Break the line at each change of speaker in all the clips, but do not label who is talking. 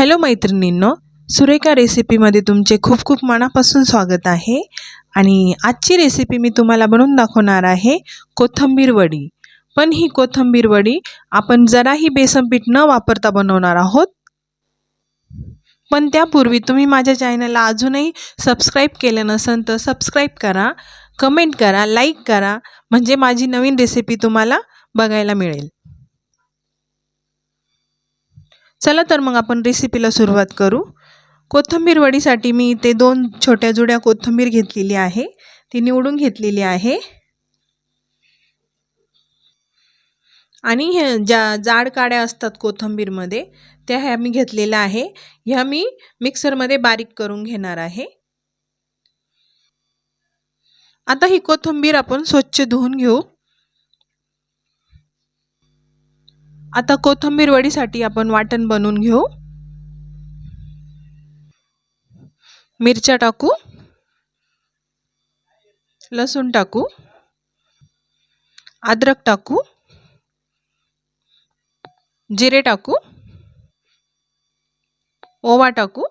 Hello मैत्रिणींनो सुरेखा रेसिपीमध्ये तुमचे खूप खूप मनापासून स्वागत आहे. आणि आजची रेसिपी मी तुम्हाला बनवून दाखवणार आहे कोथिंबीर वडी. पण ही कोथिंबीर वडी आपण जराही बेसन पीठ न वापरता बनवणार आहोत. पण त्यापूर्वी तुम्ही माझ्या चॅनलला अजूनही सबस्क्राईब केलं नसेल तर सबस्क्राईब करा कमेंट करा लाईक करा म्हणजे माझी नवीन रेसिपी तुम्हाला बघायला मिळेल. चला तर मग आपण रेसिपीला सुरुवात करू. कोथंबीर वडीसाठी मी इथे दोन छोट्या जुड्या कोथिंबीर घेतलेली आहे. ती निवडून घेतलेली आहे. आणि ह्या ज्या जाड काड्या असतात कोथिंबीरमध्ये त्या ह्या मी घेतलेल्या आहे. ह्या मी मिक्सरमध्ये बारीक करून घेणार आहे. आता ही कोथिंबीर आपण स्वच्छ धुवून घेऊ. आता कोथंबीर वडीसाठी आपण वाटण बनवून घेऊ. मिरच्या टाकू. लसूण टाकू. अद्रक टाकू. जिरे टाकू. ओवा टाकू.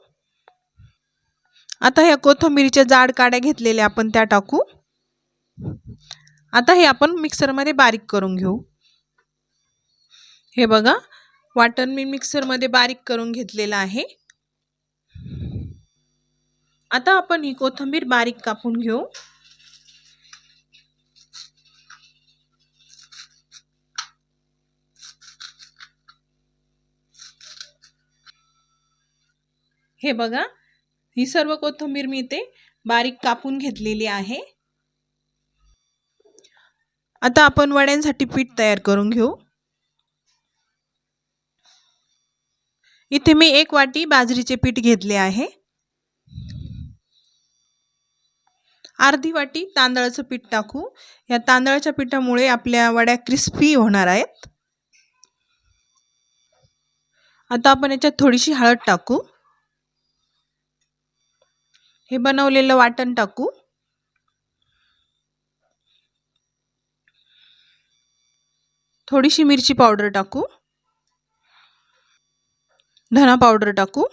आता ह्या कोथिंबीरीच्या जाड काड्या घेतलेल्या आपण त्या टाकू. आता हे आपण मिक्सरमध्ये बारीक करून घेऊ. हे बघा वाटण मी मिक्सरमध्ये बारीक करून घेतलेलं आहे. आता आपण ही कोथिंबीर बारीक कापून घेऊ. हे बघा ही सर्व कोथिंबीर मी इथे बारीक कापून घेतलेली आहे. आता आपण वड्यांसाठी पीठ तयार करून घेऊ. इथे मी एक वाटी बाजरीचे पीठ घेतले आहे. अर्धी वाटी तांदळाचं पीठ टाकू. या तांदळाच्या पिठामुळे आपल्या वड्या क्रिस्पी होणार आहेत. आता आपण याच्यात थोडीशी हळद टाकू. हे बनवलेलं वाटण टाकू. थोडीशी मिरची पावडर टाकू. धना पावडर टाकू.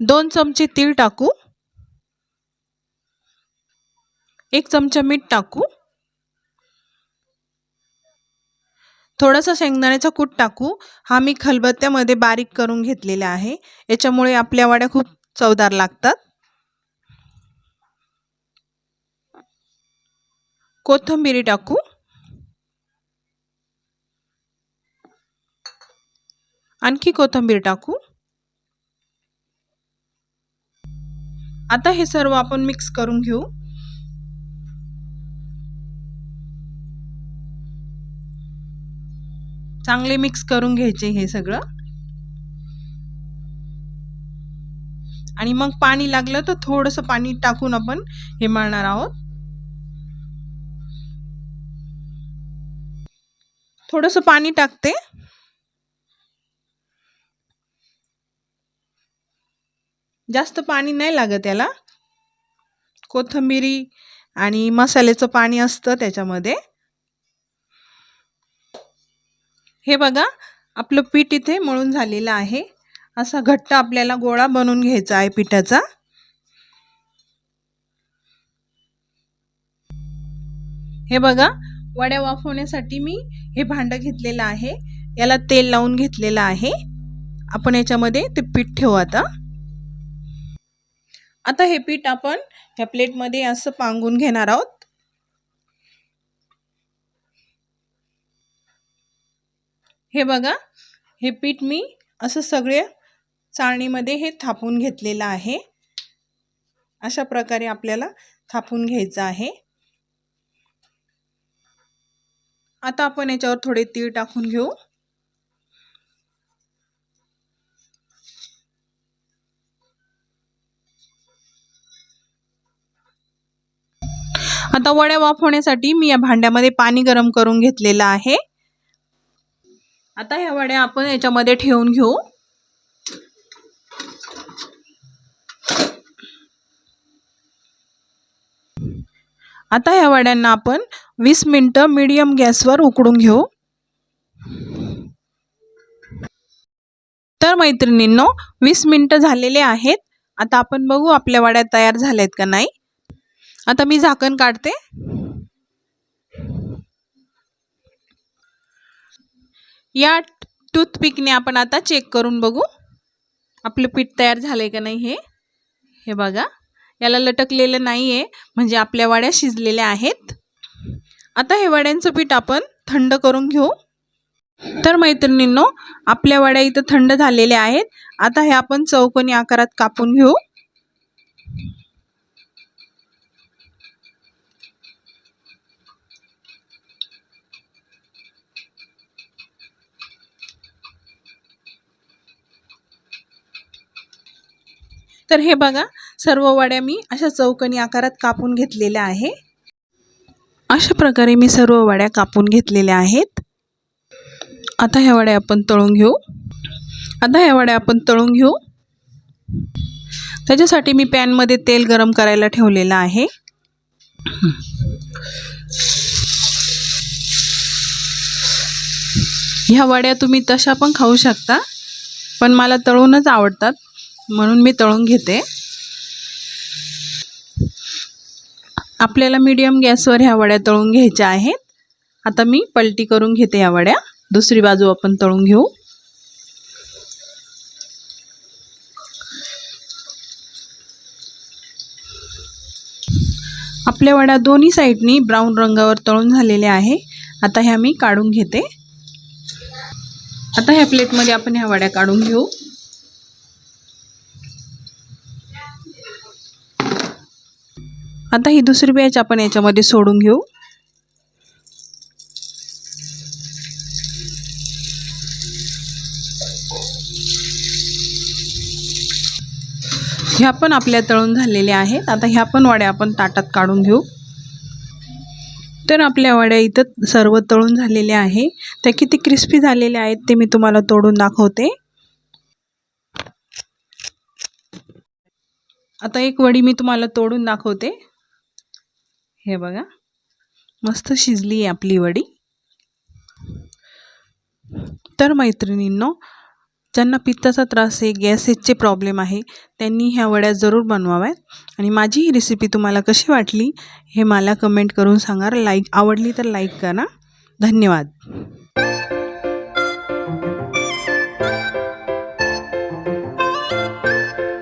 दोन चमचे तीळ टाकू. एक चमचा मीठ टाकू. थोडासा शेंगदाण्याचा कूट टाकू. हा मी खलबत्त्यामध्ये बारीक करून घेतलेला आहे. याच्यामुळे आपल्या वाड्या खूप चवदार लागतात. कोथंबिरी टाकू. आणखी कोथिंबीर टाकू. आता हे सर्व आपण मिक्स करून घेऊ. चांगले मिक्स करून घ्यायचे हे सगळं. आणि मग पाणी लागलं तर थोडंसं पाणी टाकून आपण हे मळणार आहोत. थोडंसं पाणी टाकते. जास्त पाणी नाही लागत याला. कोथंबिरी आणि मसाल्याचं पाणी असतं त्याच्यामध्ये. हे बघा आपलं पीठ इथे मळून झालेलं आहे. असा घट्ट आपल्याला गोळा बनवून घ्यायचा आहे पिठाचा. हे बघा वड्या वाफवण्यासाठी मी हे भांडं घेतलेलं आहे. याला तेल लावून घेतलेलं आहे. आपण याच्यामध्ये ते पीठ ठेवू आता. आता हे पीठ आपण ह्या प्लेटमध्ये असं पांगून घेणार आहोत. हे बघा हे पीठ मी असं सगळे चाळणीमध्ये हे थापून घेतलेलं आहे. अशा प्रकारे आपल्याला थापून घ्यायचं आहे. आता आपण याच्यावर थोडे तीळ टाकून घेऊ. आता वड्या वाफ होण्यासाठी मी या भांड्यामध्ये पाणी गरम करून घेतलेलं आहे. आता ह्या वड्या आपण याच्यामध्ये ठेवून घेऊ. आता ह्या वड्यांना आपण वीस मिनटं मीडियम गॅसवर उकडून घेऊ. तर मैत्रिणींनो वीस मिनटं झालेले आहेत. आता आपण बघू आपल्या वड्या तयार झाल्यात आहेत का नाही. आता मी झाकण काढते. या टूथपिकने आपण आता चेक करून बघू. आपलं पीठ तयार झालं आहे का नाही हे. हे बघा. याला लटकलेलं नाही आहे म्हणजे आपल्या वड्या शिजलेल्या आहेत. आता हे वड्यांचं पीठ आपण थंड करून घेऊ. तर मैत्रिणींनो आपल्या वड्या इथं थंड झालेल्या आहेत. आता हे आपण चौकोनी आकारात कापून घेऊ. तर हे बघा सर्व वड्या मी अशा चौकणी आकारात कापून घेतलेल्या आहे अशा प्रकारे मी सर्व वड्या कापून घेतलेल्या आहेत. आता ह्या वड्या आपण तळून घेऊ. आता ह्या वड्या आपण तळून घेऊ. त्याच्यासाठी मी पॅनमध्ये तेल गरम करायला ठेवलेलं आहे. ह्या वड्या तुम्ही तशा पण खाऊ शकता पण मला तळूनच आवडतात. म्हणून मी तळून घेते. आपल्याला मीडियम गॅसवर ह्या वड्या तळून घ्यायच्या आहेत. आता मी पलटी करून घेते ह्या वड्या. दुसरी बाजू आपण तळून घेऊ. आपल्या वड्या दोन्ही साईडनी ब्राऊन रंगावर तळून झालेल्या आहे आता ह्या मी काढून घेते. आता ह्या प्लेटमध्ये आपण ह्या वड्या काढून घेऊ. आता ही दुसरी बॅच आपण याच्यामध्ये सोडून घेऊ. ह्या पण आपल्या तळून झालेल्या आहेत. आता ह्या पण वड्या आपण ताटात काढून घेऊ. तर आपल्या वड्या इथं सर्व तळून झालेले आहे. त्या किती क्रिस्पी झालेल्या आहेत ते मी तुम्हाला तोडून दाखवते. आता एक वडी मी तुम्हाला तोडून दाखवते. हे बघा. मस्त शिजली आहे आपली वडी. तर मैत्रिणींनो ज्यांना पित्ताचा त्रास आहे गॅसेसचे प्रॉब्लेम आहे त्यांनी ह्या वड्या जरूर बनवाव्यात. आणि माझी ही रेसिपी तुम्हाला कशी वाटली हे मला कमेंट करून सांगा. लाईक आवडली तर लाईक करा. धन्यवाद.